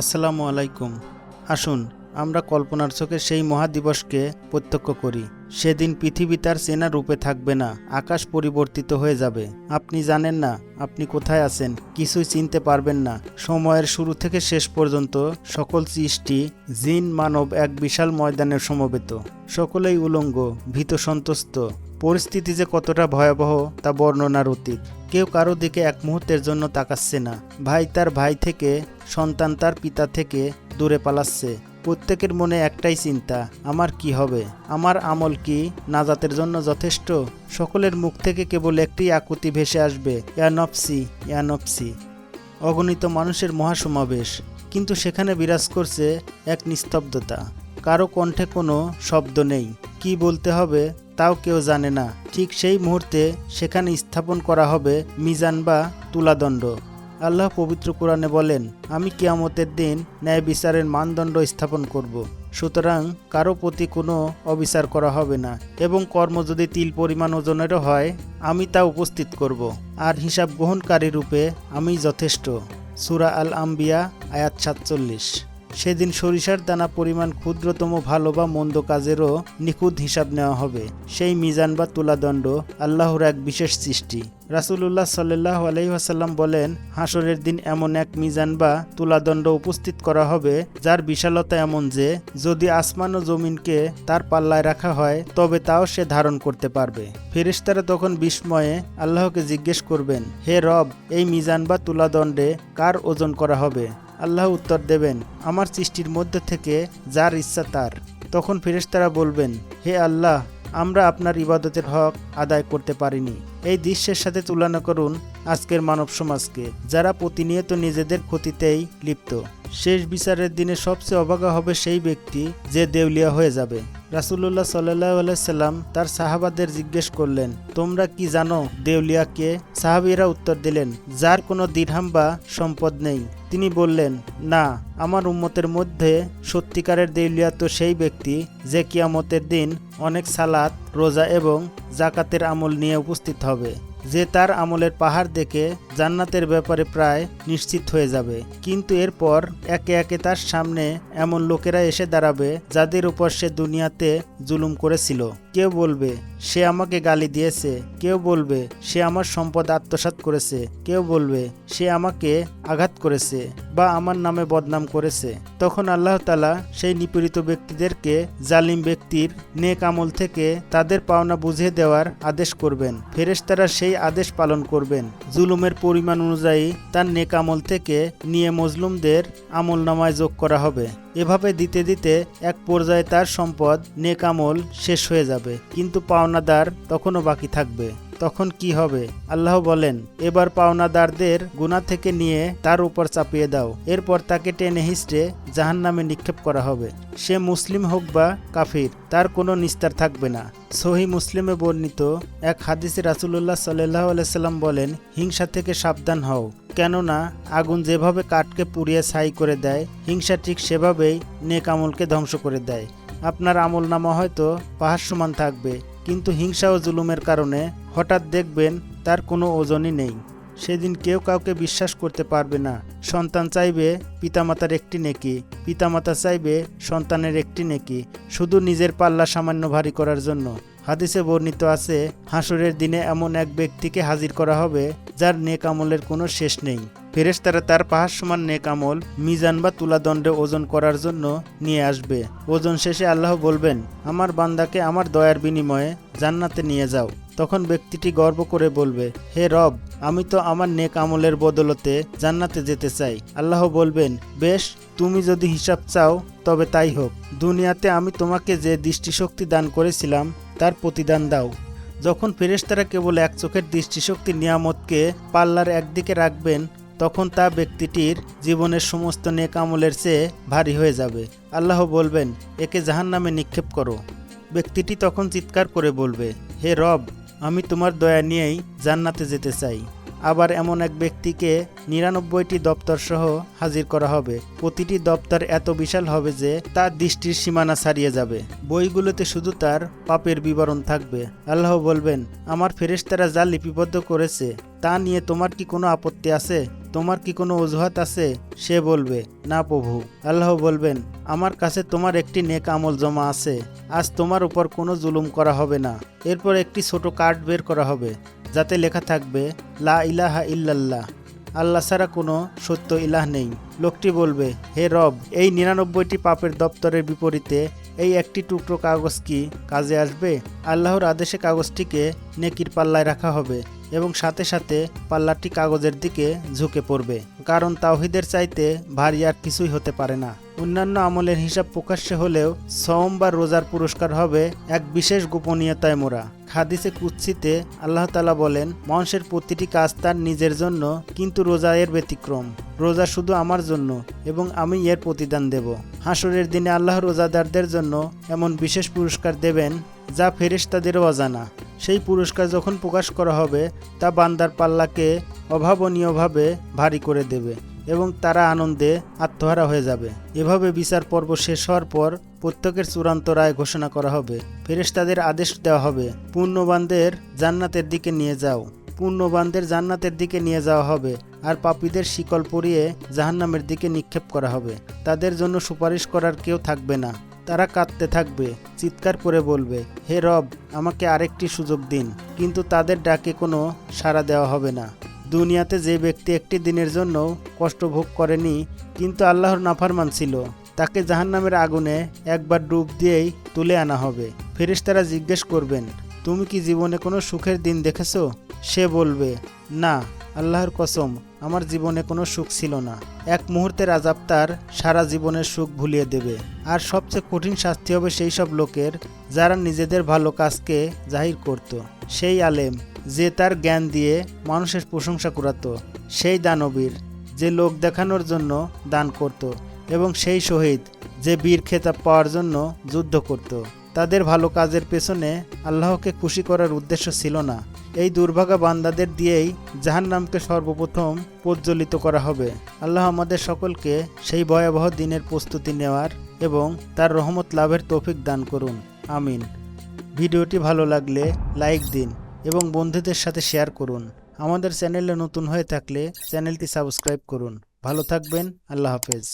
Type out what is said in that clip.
আসসালামু আলাইকুম। আসুন, আমরা কল্পনার চোখে সেই মহাদিবসকে প্রত্যক্ষ করি। সেদিন পৃথিবী তার চেনা রূপে থাকবে না, আকাশ পরিবর্তিত হয়ে যাবে। আপনি জানেন না, আপনি কোথায় আছেন, কিছুই চিনতে পারবেন না। সময়ের শুরু থেকে শেষ পর্যন্ত সকল সৃষ্টি, জিন, মানব এক বিশাল ময়দানের সমবেত। সকলেই উলঙ্গ, ভীত সন্তুষ্ট। পরিস্থিতি যে কতটা ভয়াবহ তা বর্ণনার অতীত। কেউ কারও দিকে এক মুহূর্তের জন্য তাকাচ্ছে না। ভাই তার ভাই থেকে, সন্তান তার পিতা থেকে দূরে পালাচ্ছে। প্রত্যেকের মনে একটাই চিন্তা, আমার কি হবে? আমার আমল কি নাজাতের জন্য যথেষ্ট? সকলের মুখ থেকে কেবল একটি আকুতি ভেসে আসবে, ইয়া নফসি ইয়া নফসি। অগণিত মানুষের মহাসমাবেশ, কিন্তু সেখানে বিরাজ করছে এক নিস্তব্ধতা। কারও কণ্ঠে কোনো শব্দ নেই। কি বলতে হবে? তাও কেউ জানে না ঠিক সেই মুহূর্তে সেখানে স্থাপন করা হবে মিজান বা তুলাদণ্ড আল্লাহ পবিত্র কোরআনে বলেন, আমি কিয়ামতের দিন ন্যায় বিচারের মানদণ্ড স্থাপন করব। সুতরাং কারও প্রতি কোনো অবিচার করা হবে না এবং কর্ম যদি তিল পরিমাণ ওজনেরও হয়, আমি তা উপস্থিত করব। আর হিসাব গ্রহণকারী রূপে আমি যথেষ্ট সুরা আল আম্বিয়া আয়াত সাতচল্লিশ সেদিন সরিষার দানা পরিমাণ ক্ষুদ্রতম ভালো বা মন্দ কাজেরও নিখুঁত হিসাব নেওয়া হবে। সেই মিজান বা তুলাদণ্ড আল্লাহর এক বিশেষ সৃষ্টি। রাসুলুল্লাহ সাল্লাহ আলহিহাসাল্লাম বলেন, হাসরের দিন এমন এক মিজান বা তুলাদণ্ড উপস্থিত করা হবে, যার বিশালতা এমন যে, যদি আসমান ও জমিনকে তার পাল্লায় রাখা হয়, তবে তাও সে ধারণ করতে পারবে। ফেরেশতারা তখন বিস্ময়ে আল্লাহকে জিজ্ঞেস করবেন, হে রব, এই মিজান বা তুলাদণ্ডে কার ওজন করা হবে? আল্লাহ উত্তর দেবেন, আমার সৃষ্টির মধ্যে থেকে যার ইচ্ছা তার। তখন ফেরেশতারা বলবেন, হে আল্লাহ, আমরা আপনার ইবাদতের হক আদায় করতে পারিনি। এই দৃশ্যের সাথে তুলনা করুন আজকের মানব সমাজকে, যারা প্রতিনিয়ত নিজেদের ক্ষতিতেই লিপ্ত। শেষ বিচারের দিনে সবচেয়ে অবাকা হবে সেই ব্যক্তি যে দেউলিয়া হয়ে যাবে। রাসুল্লাহ সাল্লাহ সাল্লাম তার সাহাবাদের জিজ্ঞেস করলেন, তোমরা কি জানো দেউলিয়াকে? সাহাবিরা উত্তর দিলেন, যার কোনো দিরহাম বা সম্পদ নেই। তিনি বললেন, না, আমার উম্মতের মধ্যে সত্যিকারের দেউলিয়া তো সেই ব্যক্তি যে কিয়ামতের দিন অনেক সালাত, রোজা এবং জাকাতের আমল নিয়ে উপস্থিত হবে, যে তার আমলের পাহাড় দেখে জান্নাতের ব্যাপারে প্রায় নিশ্চিত হয়ে যাবে। কিন্তু এরপর একে একে তার সামনে এমন লোকেরা এসে দাঁড়াবে যাদের উপর সে দুনিয়াতে জুলুম করেছিল। কেউ বলবে, সে আমাকে গালি দিয়েছে। কেউ বলবে, সে আমার সম্পদ আত্মসাৎ করেছে। কেউ বলবে, সে আমাকে আঘাত করেছে বা আমার নামে বদনাম করেছে। তখন আল্লাহ তালা সেই নিপীড়িত ব্যক্তিদেরকে জালিম ব্যক্তির নেক আমল থেকে তাদের পাওনা বুঝিয়ে দেওয়ার আদেশ করবেন। ফেরেশতারা সেই আদেশ পালন করবেন। জুলুমের পরিমাণ অনুযায়ী তার নেক আমল থেকে নিয়ে মজলুমদের আমল নামায় যোগ করা হবে। এভাবে দিতে দিতে এক পর্যায়ে তার সম্পদ, নেক আমল শেষ হয়ে যাবে। কিন্তু পাওনাদার তখনও বাকি থাকবে। তখন কি হবে? আল্লাহ বলেন, এবার পাওনাদারদের গুণা থেকে নিয়ে তার উপর চাপিয়ে দাও। এরপর তাকে টেনে হিস্ট্রে জাহান নামে নিক্ষেপ করা হবে। সে মুসলিম হোক বা কাফির, তার কোনো নিস্তার থাকবে না। সহি মুসলিমে বর্ণিত এক হাদিসে রাসুল্লাহ সাল্লাহ আলাইসাল্লাম বলেন, হিংসা থেকে সাবধান হও, কেননা আগুন যেভাবে কাঠকে পুড়িয়ে ছাই করে দেয়, হিংসা ঠিক সেভাবেই নেক আমলকে ধ্বংস করে দেয়। আপনার আমল নামা হয়তো পাহাড় সমান থাকবে কিন্তু হিংসা ও জুলুমের কারণে হঠাৎ দেখবেন তার কোনো ওজনই নেই। সেদিন কেউ কাউকে বিশ্বাস করতে পারবে না। সন্তান চাইবে পিতামাতার একটি নেকি, পিতামাতা চাইবে সন্তানের একটি নেকি, শুধু নিজের পাল্লা সামান্য ভারী করার জন্য। হাদিসে বর্ণিত আছে, হাসরের দিনে এমন এক ব্যক্তিকে হাজির করা হবে যার নেক আমলের কোনো শেষ নেই। ফেরেশতারা তার পাহাড় সমান নেক আমল, মিজান বা তুলাদণ্ডে ওজন করার জন্য নিয়ে আসবে। ওজন শেষে আল্লাহ বলবেন, আমার বান্দাকে আমার দয়ার বিনিময়ে জান্নাতে নিয়ে যাও। তখন ব্যক্তিটি গর্ব করে বলবে, হে রব, আমি তো আমার নেক আমলের বদলতে জান্নাতে যেতে চাই। আল্লাহ বলবেন, বেশ, তুমি যদি হিসাব চাও, তবে তাই হোক। দুনিয়াতে আমি তোমাকে যে দৃষ্টিশক্তি দান করেছিলাম, তার প্রতিদান দাও। যখন ফেরেশতারা কেবল এক চোখের দৃষ্টিশক্তি নিয়ামতকে পাল্লার একদিকে রাখবেন তখন তা ব্যক্তিটির জীবনের সমস্ত নেক আমলের চেয়ে ভারী হয়ে যাবে। আল্লাহ বলবেন, একে জাহান নামে নিক্ষেপ করো। ব্যক্তিটি তখন চিৎকার করে বলবে, হে রব, আমি তোমার দয়া নিয়েই জান্নাতে যেতে চাই। আবার এমন এক ব্যক্তিকে নিরানব্বইটি দপ্তর সহ হাজির করা হবে। প্রতিটি দপ্তর এত বিশাল হবে যে তার দৃষ্টির সীমানা ছাড়িয়ে যাবে। বইগুলোতে শুধু তার পাপের বিবরণ থাকবে। আল্লাহ বলবেন, আমার ফেরেশতারা যা লিপিবদ্ধ করেছে, তা নিয়ে তোমার কি কোনো আপত্তি আছে? তোমার কি কোনো অজুহাত আছে? সে বলবে, না প্রভু। আল্লাহ বলবেন, আমার কাছে তোমার একটি নেক আমল জমা আছে। আজ তোমার উপর কোনো জুলুম করা হবে না। এরপর একটি ছোট কার্ড বের করা হবে, যাতে লেখা থাকবে, লা ইলাহা ইল্লাল্লাহ। আল্লাহ ছাড়া কোনো সত্য ইলাহ নেই। লোকটি বলবে, হে রব, এই নিরানব্বইটি পাপের দপ্তরের বিপরীতে এই একটি টুকরো কাগজ কি কাজে আসবে? আল্লাহর আদেশে কাগজটিকে নেকির পাল্লায় রাখা হবে এবং সাথে সাথে পাল্লাটি কাগজের দিকে ঝুঁকে পড়বে। কারণ তাওহিদের চাইতে ভারী আর কিছুই হতে পারে না। অন্যান্য আমলের হিসাব প্রকাশ্যে হলেও সম বা রোজার পুরস্কার হবে এক বিশেষ গোপনীয়তায় মোড়া। হাদিসে কুৎসিতে আল্লাহ তালা বলেন মানুষের প্রতিটি কাজ তার নিজের জন্য, কিন্তু রোজা এর ব্যতিক্রম। রোজা শুধু আমার জন্য এবং আমি এর প্রতিদান দেব। হাসরের দিনে আল্লাহ রোজাদারদের জন্য এমন বিশেষ পুরস্কার দেবেন, যা ফেরেশতাদেরও অজানা। সেই পুরস্কার যখন প্রকাশ করা হবে, তা বান্দার পাল্লাকে অভাবনীয়ভাবে ভারী করে দেবে। এবং তারা আনন্দে আত্মহারা হয়ে যাবে। এভাবে বিচার পর্ব শেষ হওয়ার পর প্রত্যেকের চূড়ান্ত রায় ঘোষণা করা হবে। ফেরেশতাদের আদেশ দেওয়া হবে, পূর্ণবানদের জান্নাতের দিকে নিয়ে যাও। পূর্ণবানদের জান্নাতের দিকে নিয়ে যাওয়া হবে আর পাপীদের শিকল পরিয়ে জাহান্নামের দিকে নিক্ষেপ করা হবে। তাদের জন্য সুপারিশ করার কেউ থাকবে না। তারা কাঁদতে থাকবে, চিৎকার করে বলবে, হে রব, আমাকে আরেকটি সুযোগ দিন। কিন্তু তাদের ডাকে কোনো সাড়া দেওয়া হবে না। দুনিয়াতে যে ব্যক্তি একটি দিনের জন্য কষ্ট ভোগ করেনি, কিন্তু আল্লাহর নাফারমান ছিল, তাকে জাহান্নামের আগুনে একবার ডুব দিয়েই তুলে আনা হবে। ফেরেশতারা জিজ্ঞেস করবেন, তুমি কি জীবনে কোনো সুখের দিন দেখেছ? সে বলবে, না, আল্লাহর কসম, আমার জীবনে কোনো সুখ ছিল না। এক মুহূর্তের আজাব তার সারা জীবনের সুখ ভুলিয়ে দেবে। আর সবচেয়ে কঠিন শাস্তি হবে সেই সব লোকের, যারা নিজেদের ভালো কাজকে জাহির করত। সেই আলেম যে তার জ্ঞান দিয়ে মানুষের প্রশংসা করাতো সেই দানবীর যে লোক দেখানোর জন্য দান করত এবং সেই শহীদ যে বীর খেতাব পাওয়ার জন্য যুদ্ধ করত। তাদের ভালো কাজের পেছনে আল্লাহকে খুশি করার উদ্দেশ্য ছিল না। এই দুর্ভাগা বান্দাদের দিয়েই জাহান্নামকে সর্বপ্রথম প্রজ্বলিত করা হবে। আল্লাহ আমাদের সকলকে সেই ভয়াবহ দিনের প্রস্তুতি নেওয়ার এবং তার রহমত লাভের তৌফিক দান করুন। আমিন। ভিডিওটি ভালো লাগলে লাইক দিন। এবং বন্ধুদের সাথে শেয়ার করুন। আমাদের চ্যানেলে নতুন হয়ে থাকলে চ্যানেলটি সাবস্ক্রাইব করুন। ভালো থাকবেন, আল্লাহ হাফেজ।